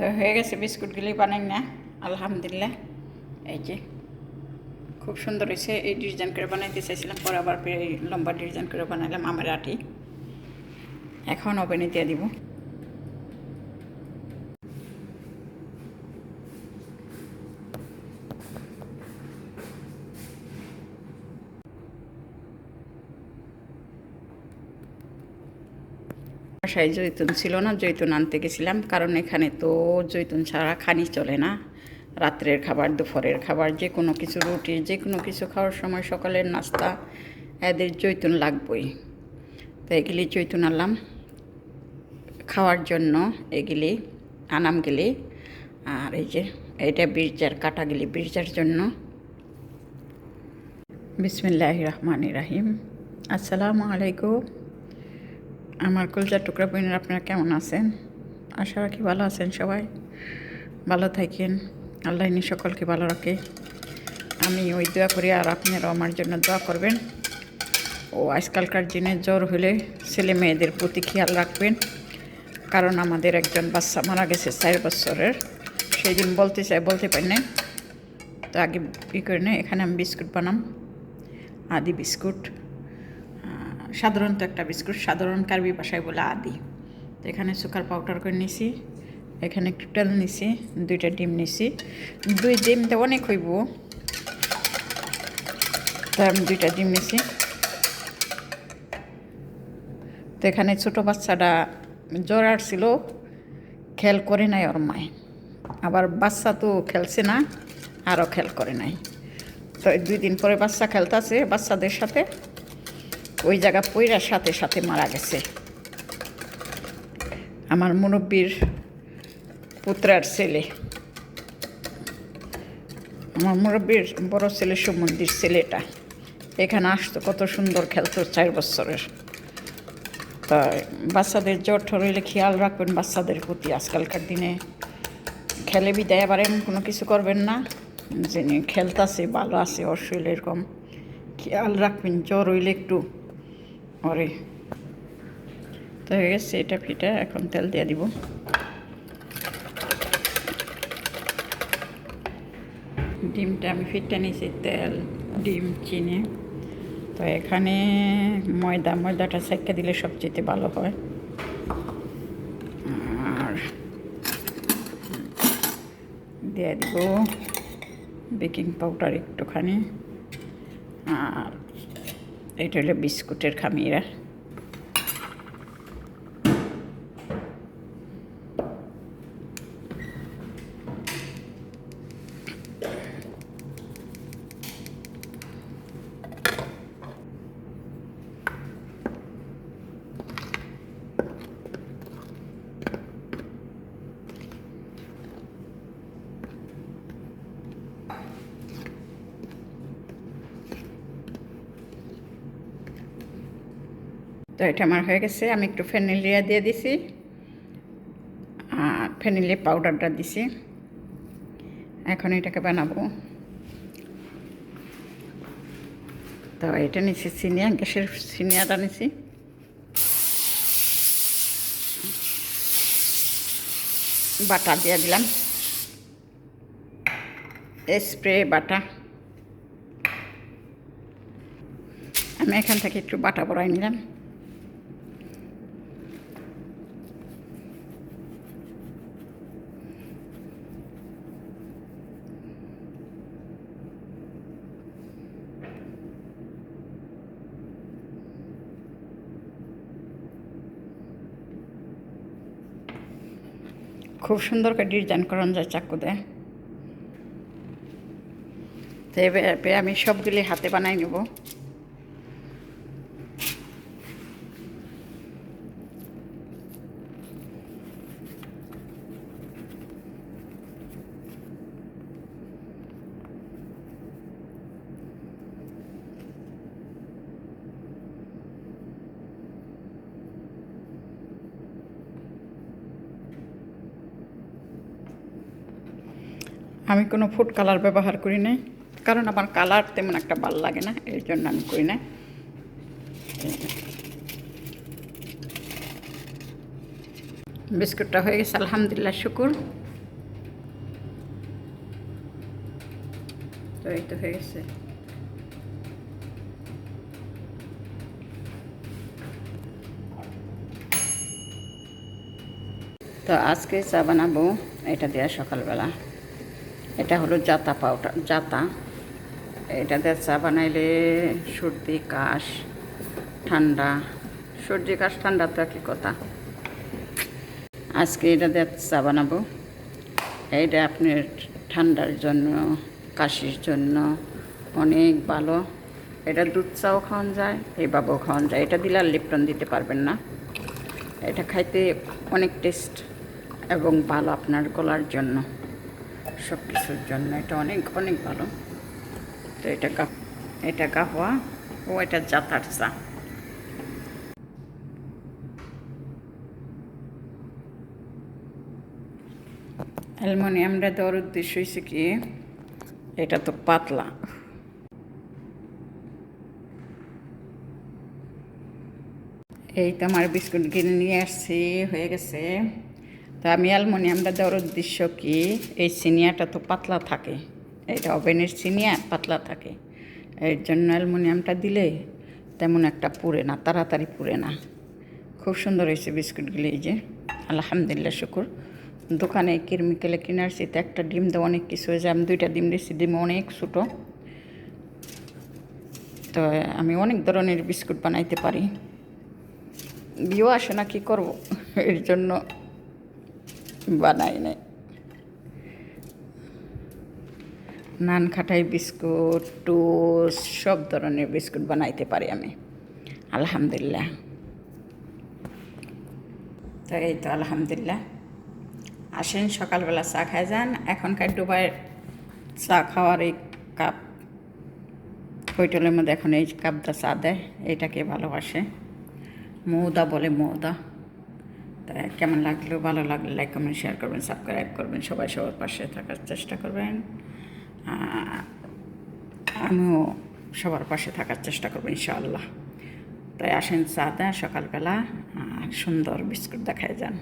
তো হয়ে গেছে বিস্কুটগুলি বানাই না, আলহামদুলিল্লাহ। এই যে, খুব সুন্দর হয়েছে, এই ডিজাইন করে বানাইতে চাইছিলাম, পরে আবার লম্বা ডিজাইন করে বানাইলাম, আমার আটি। এখন ওভেনে দিয়ে দিব। বাসায় জৈতুন ছিল না, জৈতুন আনতে গেছিলাম। কারণ এখানে তো জৈতুন ছাড়া খানি চলে না। রাত্রের খাবার, দুপুরের খাবার, যে কোনো কিছু রুটি, যে কোনো কিছু খাওয়ার সময় সকালের নাস্তা, এদের জৈতুন লাগবই। তো এগুলি জৈতুন আনলাম। খাওয়ার জন্য এগুলি আনাম গেলি। আর এই যে এইটা বীরজার কাটা গেলি বীরজার জন্য। বিসমিল্লাহ রহমান রাহিম। আসসালামু আলাইকুম। আমার কলজার টুকরা বোনের আপনারা কেমন আছেন? আশা রাখি ভালো আছেন সবাই। ভালো থাকেন। আল্লাহ ইনি সকলকে ভালো রাখে। আমি ওই দোয়া করি আর আপনারাও আমার জন্য দোয়া করবেন। ও আজকালকার দিনে জ্বর হলে ছেলে মেয়েদের প্রতি খেয়াল রাখবেন। কারণ আমাদের একজন বাচ্চা মারা গেছে চার বছরের। সেই দিন বলতে চাই, বলতে পারি না তো আগে ই করে নেই এখানে আমি বিস্কুট বানাম। আদি বিস্কুট। সাধারণত একটা বিস্কুট, সাধারণ কার্বি বাসায় বলে আদি। তো এখানে সুকার পাউডার করে নিছি, এখানে একটু তেল নিছি, দুইটা ডিম নিছি। দুই ডিমটা অনেক হইব। তাই আমি দুইটা ডিম নিছি। তো এখানে ছোটো বাচ্চাটা জ্বর আসছিল খেল করে নাই ওর মায়। আবার বাচ্চা তো খেলছে না, আরও খেল করে নাই। তো দুই দিন পরে বাচ্চা খেলতেছে, বাচ্চাদের সাথে ওই জায়গা পইরার সাথে সাথে মারা গেছে। আমার মুরব্বীর পুত্রার ছেলে। আমার মুরব্বীর বড় ছেলে সুমন্দির ছেলেটা। এখানে আসতো কত সুন্দর খেলতো চার বছরের। তা বাচ্চাদের জ্বর ঠর হইলে খেয়াল রাখবেন বাচ্চাদের প্রতি। আজকালকার দিনে খেলে বিদায় আবার এমন কোনো কিছু করবেন না। যিনি খেলতাছে, ভালো আছে ওর এরকম, খেয়াল রাখবেন, জ্বর হইলে একটু ওরে। তো হয়ে গেছে, এটা ফিটা, এখন তেল দিয়ে দিব। ডিমটা আমি ফিটটা নিয়েছি, তেল, ডিম, চিনি। তো এখানে ময়দা, ময়দাটা সেঁকে দিলে সবচেয়ে ভালো হয়। আর দিয়ে দিব বেকিং পাউডার একটুখানি। আর এটা হলো বিস্কুটের খামিরা। তো এটা আমার হয়ে গেছে। আমি একটু ফেনিলিয়া দিয়ে দিছি। আর ফেনিলি পাউডারটা দিছি। এখন এটাকে বানাবো। তো এটা নিছি সিনিয়া, গ্যাসের সিনিয়াটা নিছি। বাটা দিয়ে দিলাম। স্প্রে বাটা। আমি এখান থেকে একটু বাটা বড়াই নিলাম। খুব সুন্দর করে ডিজাইন করানো যায় চাকু দেয় তো এবার আমি সবগুলি হাতে বানাই নেব। আমি কোনো ফুড কালার ব্যবহার করি নাই, কারণ আমার কালার তেমন একটা ভালো লাগে না, এই জন্য আমি করি না বিস্কুটটা হয়ে গেছে, আলহামদুলিল্লাহ, শুকুর। তো এই তো হয়ে গেছে। তো আজকে চা বানাবো, এটা দেওয়া সকালবেলা। এটা হলো জাতা পাউডার, জাতা। এটা দিয়ে চা বানাইলে সর্দি, কাশ, ঠান্ডা। সর্দি, কাশ, ঠান্ডা তো একই কথা। আজকে এটা দিয়ে চা বানাবো। এইটা আপনার ঠান্ডার জন্য, কাশির জন্য অনেক ভালো। এটা দুধ চাও খাওয়ান যায় এইভাবেও খাওয়ান যায়। এটা দিলে আর লিপটন দিতে পারবেন না। এটা খাইতে অনেক টেস্ট এবং ভালো আপনার গলার জন্য। সব কিছুর জন্য। এটা অনেক অনেক ভালো। তো এটা এটা গাহওয়া ও এটা জাতার চা। অ্যালমোনিয়ামটা দেওয়ার উদ্দেশ্য হয়েছে কি, এটা তো পাতলা। এই তো আমার বিস্কুট কিনে নিয়ে আসছি, হয়ে গেছে। তো আমি অ্যালমোনিয়ামটা দেওয়ার উদ্দেশ্য কি? এই সিনিয়াটা তো পাতলা থাকে। এটা ওভেনের সিনিয়া পাতলা থাকে। এর জন্য অ্যালমোনিয়ামটা দিলে তেমন একটা পুড়ে না, তাড়াতাড়ি পুড়ে না। খুব সুন্দর হয়েছে বিস্কুটগুলি এই যে। আলহামদুলিল্লাহ, শুকুর। দোকানে কেমিক্যালে কিনে আসছি, তো একটা ডিম দেওয়া অনেক কিছু হয়েছে। আমি দুইটা ডিম দিয়েছি, ডিম অনেক ছোটো। তো আমি অনেক ধরনের বিস্কুট বানাইতে পারি। বিয়েও আসে না, কী করব? এর জন্য বানাই নাই নান খাটাই বিস্কুট, টোস্ট, সব ধরনের বিস্কুট বানাইতে পারি আমি। আলহামদুলিল্লাহ। তো এই তো আলহামদুলিল্লাহ। আসেন, সকালবেলা চা খাই যান। এখনকার ডুবাই চা খাওয়ার এই কাপ, হোটেলের মধ্যে এখন এই কাপটা চা দেয়। এটাকে ভালোবাসে। মৌদা বলে মৌদা। তা কেমন লাগল? ভালো লাগলে লাইক কমেন্ট শেয়ার করবেন সাবস্ক্রাইব করবেন, সবাই সবার পাশে থাকার চেষ্টা করবেন। আমিও সবার পাশে থাকার চেষ্টা করব ইনশাআল্লাহ। তাই আসেন চা দেন সকালবেলা সুন্দর বিস্কুট দেখায় যান।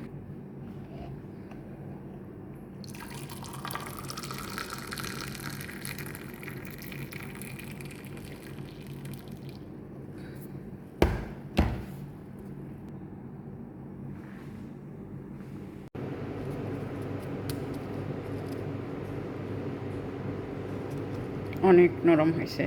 অনেক নরম হয়েছে।